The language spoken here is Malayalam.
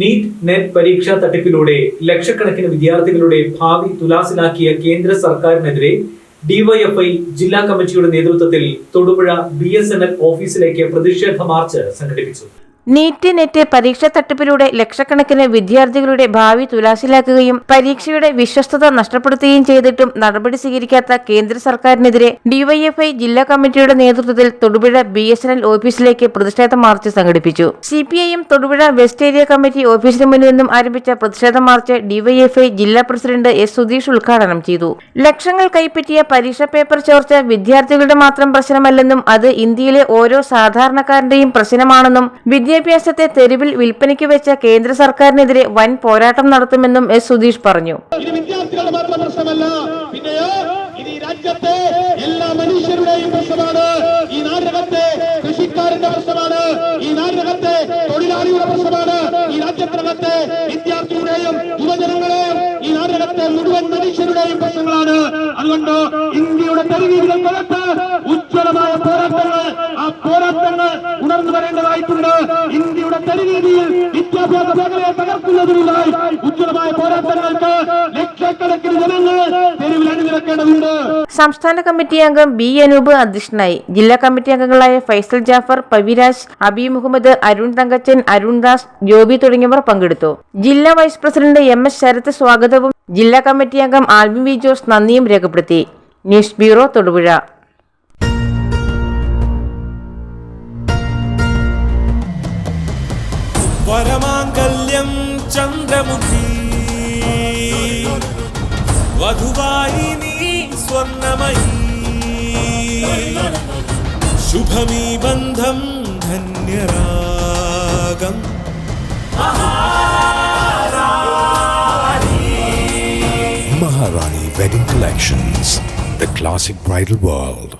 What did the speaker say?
നീറ്റ് നെറ്റ് പരീക്ഷാ തട്ടിപ്പിലൂടെ ലക്ഷക്കണക്കിന് വിദ്യാർത്ഥികളുടെ ഭാവി തുലാസിലാക്കിയ കേന്ദ്ര സർക്കാരിനെതിരെ ഡിവൈഎഫ്ഐ ജില്ലാ കമ്മിറ്റിയുടെ നേതൃത്വത്തിൽ തൊടുപുഴ ബി ഓഫീസിലേക്ക് പ്രതിഷേധ മാർച്ച് സംഘടിപ്പിച്ചു. നീറ്റ് നെറ്റ് പരീക്ഷാ തട്ടിപ്പിലൂടെ ലക്ഷക്കണക്കിന് വിദ്യാർത്ഥികളുടെ ഭാവി തുലാസിലാക്കുകയും പരീക്ഷയുടെ വിശ്വസ്തത നഷ്ടപ്പെടുത്തുകയും ചെയ്തിട്ടും നടപടി സ്വീകരിക്കാത്ത കേന്ദ്ര സർക്കാരിനെതിരെ ഡിവൈഎഫ്ഐ ജില്ലാ കമ്മിറ്റിയുടെ നേതൃത്വത്തിൽ Thodupuzha B S N L ഓഫീസിലേക്ക് പ്രതിഷേധ മാർച്ച് സംഘടിപ്പിച്ചു. C P Thodupuzha west area committee ഓഫീസിന് മുന്നിൽ നിന്നും ആരംഭിച്ച പ്രതിഷേധ മാർച്ച് ഡിവൈഎഫ്ഐ ജില്ലാ പ്രസിഡന്റ് എസ് സുധീഷ് ഉദ്ഘാടനം ചെയ്തു. ലക്ഷങ്ങൾ കൈപ്പറ്റിയ പരീക്ഷാ പേപ്പർ ചോർച്ച വിദ്യാർത്ഥികളുടെ മാത്രം പ്രശ്നമല്ലെന്നും അത് ഇന്ത്യയിലെ ഓരോ സാധാരണക്കാരന്റെയും പ്രശ്നമാണെന്നും വിദ്യാഭ്യാസത്തെ തെരുവിൽ വിൽപ്പനയ്ക്ക് വെച്ച കേന്ദ്ര സർക്കാരിനെതിരെ വൻ പോരാട്ടം നടത്തുമെന്നും എസ് സുധീഷ് പറഞ്ഞു. ഇത് വിദ്യാർത്ഥികളുടെ മാത്രം പ്രശ്നമല്ല. പിന്നെയോ ഈ രാജ്യത്തെ എല്ലാ മനുഷ്യരുടെയും പ്രശ്നമാണ്. ഈ കൃഷിക്കാരന്റെ പ്രശ്നമാണ്. ഈ തൊഴിലാളിയുടെ പ്രശ്നമാണ്. ഈ ഈ മുഴുവൻ മനുഷ്യരുടെയും പ്രശ്നങ്ങളാണ്. അതുകൊണ്ട് ഇന്ത്യയുടെ ഉജ്ജ്വലമായ വരേണ്ടതായിട്ടുണ്ട് ഇന്ത്യയുടെ തെരുവീതിയിൽ വിദ്യാഭ്യാസ മേഖലയെ തകർക്കുന്നതിനായി ഉജ്ജ്വലമായ പോരാട്ടങ്ങൾക്ക് ലക്ഷക്കണക്കിന് ജനങ്ങൾ തെരുവിൽ അണിനിരക്കേണ്ടതുണ്ട്. സംസ്ഥാന കമ്മിറ്റി അംഗം ബി അനൂപ് അധ്യക്ഷനായി ജില്ലാ കമ്മിറ്റി അംഗങ്ങളായ ഫൈസൽ ജാഫർ പവിരാജ് അബി മുഹമ്മദ് അരുൺ തങ്കച്ചൻ അരുൺ ദാസ് ജോബി തുടങ്ങിയവർ പങ്കെടുത്തു. ജില്ലാ vice president M S Sarath സ്വാഗതവും ജില്ലാ കമ്മിറ്റി അംഗം ആൽബിൻ വി ജോസ് നന്ദിയും രേഖപ്പെടുത്തി. News bureau Thodupuzha. వరమాంగల్యం చంద్రముఖి వధువాహిని స్వర్ణమయీ శుభమీ బంధం ధన్యరాగం Maharani Wedding Collections, the classic bridal world.